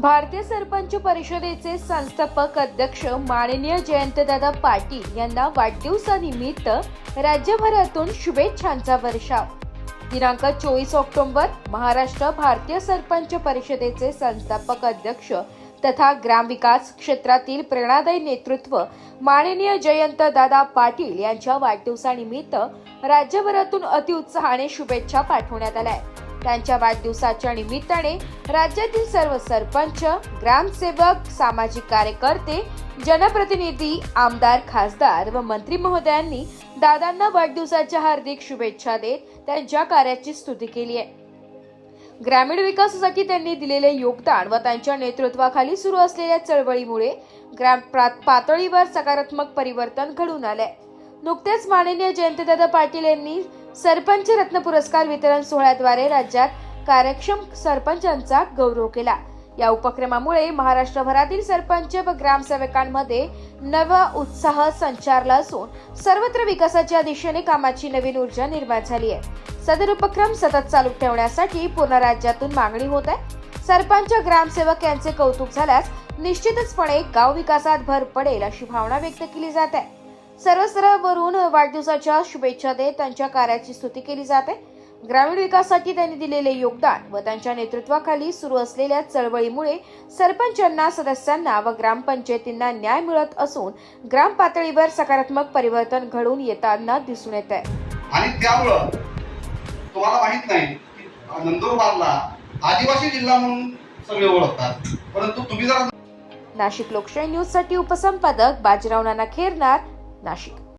भारतीय सरपंच परिषदेचे संस्थापक अध्यक्ष माननीय जयंतदादा पाटील यांना वाढदिवसानिमित्त राज्यभरातून शुभेच्छांचा वर्षाव. दिनांक चोवीस ऑक्टोबर महाराष्ट्र भारतीय सरपंच परिषदेचे संस्थापक अध्यक्ष तथा ग्रामविकास क्षेत्रातील प्रेरणादायी नेतृत्व माननीय जयंत दादा पाटील यांच्या वाढदिवसानिमित्त राज्यभरातून अतिउत्साहाने शुभेच्छा पाठवण्यात आल्या त्यांच्या वाढदिवसाच्या निमित्ताने राज्यातील सर्व सरपंच ग्रामसेवक सामाजिक कार्यकर्ते जनप्रतिनिधी आमदार खासदार व मंत्री महोदयांनी दादांना वाढदिवसाच्या हार्दिक शुभेच्छा देत त्यांच्या कार्याची स्तुती केली आहे. ग्रामीण विकासासाठी त्यांनी दिलेले योगदान व त्यांच्या नेतृत्वाखाली सुरू असलेल्या चळवळीमुळे ग्राम पातळीवर सकारात्मक परिवर्तन घडून आले नुकतेच माननीय जयंतदादा पाटील यांनी सरपंच रत्न पुरस्कार वितरण सोहळ्याद्वारे राज्यात कार्यक्षम सरपंचांचा गौरव केला. या उपक्रमामुळे महाराष्ट्रभरातील सरपंच व ग्रामसेवकांमध्ये नवा उत्साह संचारला असून सर्वत्र विकासाच्या दिशेने कामाची नवीन ऊर्जा निर्माण झाली आहे. सदर उपक्रम सतत चालू ठेवण्यासाठी पूर्ण राज्यातून मागणी होत आहे. सरपंच ग्रामसेवक यांचे कौतुक झाल्यास निश्चितचपणे गाव विकासात भर पडेल अशी भावना व्यक्त केली जात आहे. सर्व स्तरावरून वाढदिवसाच्या शुभेच्छा देत त्यांच्या कार्याची स्तुती केली जाते. ग्रामीण विकासासाठी त्यांनी दिलेले योगदान व त्यांच्या नेतृत्वाखाली सुरू असलेल्या चळवळीमुळे सरपंचांना सदस्यांना व ग्रामपंचायतींना न्याय मिळत असून ग्राम पातळीवर सकारात्मक परिवर्तन घडून येताना दिसून येत आहे. आणि त्यामुळं तुम्हाला माहीत नाही की नंदुरबारला आदिवासी जिल्हा म्हणून सगळे ओळखतात. परंतु तुम्ही जर नाशिक लोकशाही न्यूजसाठी उपसंपादक बाजीराव नाना खेरनार नाशिक